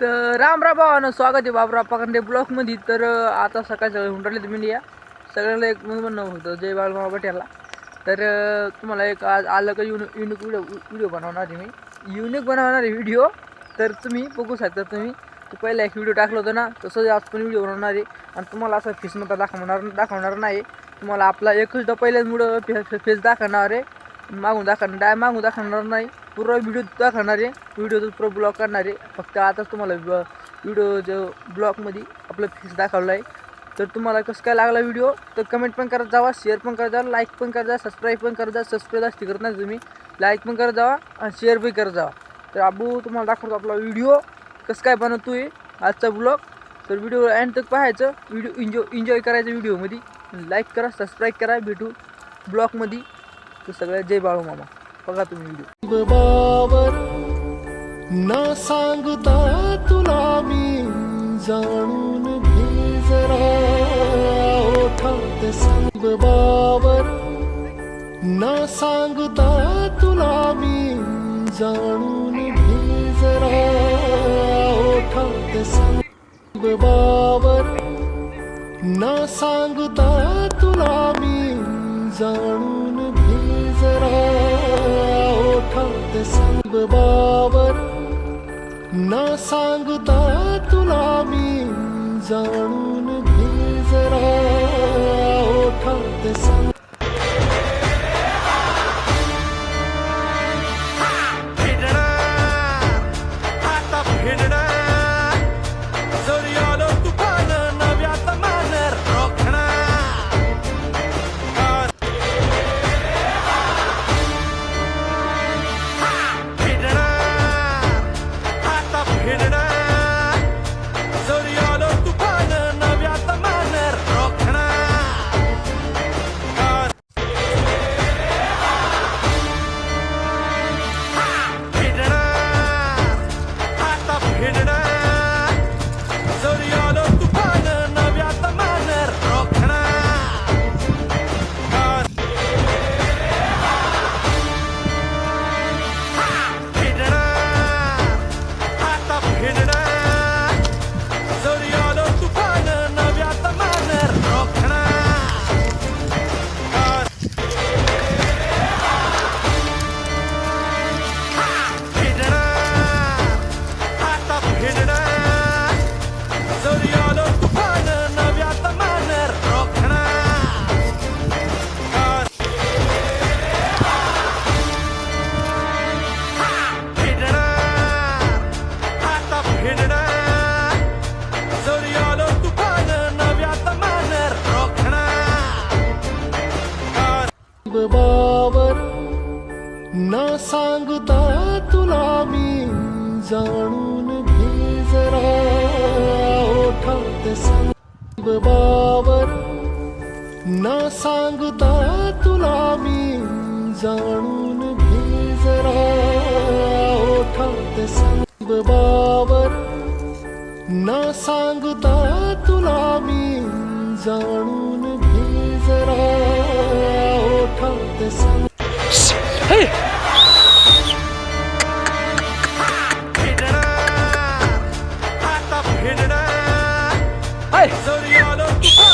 तर राम राम भावानं स्वागत आहे बाबरा पाखंडे ब्लॉकमध्ये तर आता सकाळ सकाळी होऊन राहिले तुम्ही या सगळ्यांना एक म्हणून म्हणणं होतं जय बाळमामा पटेलला. तर तुम्हाला एक आज आलं का युनिक युनिक व्हिडिओ व्हिडिओ बनवणार आहे मी. युनिक बनवणार आहे व्हिडिओ तर तुम्ही बघू शकता तुम्ही. तो पहिला एक व्हिडिओ टाकला होता ना तसंच आज पण व्हिडिओ बनवणार आहे. आणि तुम्हाला असं फेस नव्हता दाखवणार दाखवणार नाही. तुम्हाला आपला एकच पहिल्याच मुळं फे फेस दाखवणार आहे. मागून दाखवणार डाय मागून दाखवणार नाही. पूर्ण व्हिडिओ दाखवणार आहे. व्हिडिओचं पूर्ण ब्लॉग करणार आहे. फक्त आताच तुम्हाला व्हिडिओ जो ब्लॉगमध्ये आपलं फेस दाखवलं आहे. तर तुम्हाला कसं काय लागला व्हिडिओ तर कमेंट पण करत जावा शेअर पण करत जावा लाईक पण करत जा सबस्क्राईब पण करत जा सबस्क्राईब जास्ती करत नाही तुम्ही. लाईक पण करत जावा आणि शेअर पण करत जावा. तर आबू तुम्हाला दाखवतो आपला व्हिडिओ कसं काय बनवतो आहे आजचा ब्लॉग तर व्हिडिओ एंड तक पाहायचं. व्हिडिओ एन्जॉय एन्जॉय करायचं व्हिडिओमध्ये लाईक करा सबस्क्राईब करा भेटू ब्लॉगमध्ये तर सगळ्या जय बाळू मामा. बघा तुम्ही व्हिडिओ बावर सांगता तुला मी जाणून घे जरा ओठात सांग. बावर ना सांगता तुला मी जाणून घे जरा ओठात सांग. बावर ना सांगता तुला मी जाणून बावर ना सांगता तुला मी जाणून घे जरा. न सांगता तुला मी जाणून घे जरा ओठात सांग बावर. न सांगता तुला मी जाणून घे जरा ओठात सांग बावर. न सांगता तुला मी जाणून घे जरा ओठात सांग Yes!